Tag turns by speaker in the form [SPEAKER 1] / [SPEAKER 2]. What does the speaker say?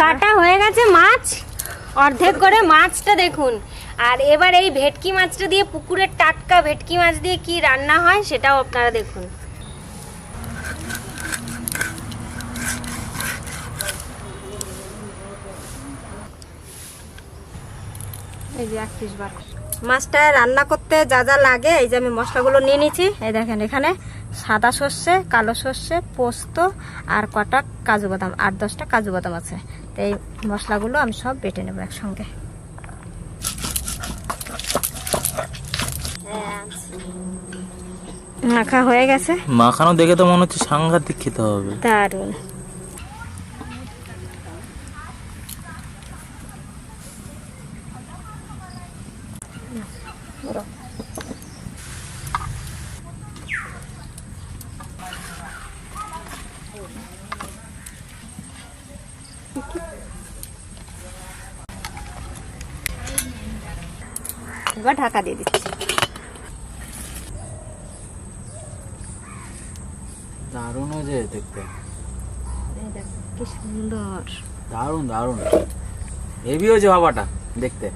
[SPEAKER 1] কাটা। হয়ে গেছে মাছ। অর্ধেক করে মাছটা দেখুন। আর এবার এই ভেটকি মাছটা দিয়ে পুকুরের টাটকা ভেটকি মাছ দিয়ে কি রান্না হয় সেটাও আপনারা দেখুন। মাছটা রান্না করতে যা যা লাগে, এই যে আমি মশলাগুলো নিয়ে নিয়েছি। এই দেখেন এখানে সাদা সর্ষে, কালো সর্ষে, পোস্ত আর কটা কাজু বাদাম, আট দশটা কাজু বাদাম আছে। তো এই মশলাগুলো আমি সব বেটে নেব একসঙ্গে। মাখা হয়ে গেছে?
[SPEAKER 2] মাখানো দেখে তো মনে হচ্ছে সাংঘাতিক খেতে হবে।
[SPEAKER 1] দারুণ। এবার ঢাকা দিয়ে দিচ্ছি।
[SPEAKER 2] দারুণ হয়েছে দেখতে।
[SPEAKER 1] কি সুন্দর।
[SPEAKER 2] দারুণ দারুণ। হেভি হয়েছে বাবাটা দেখতে।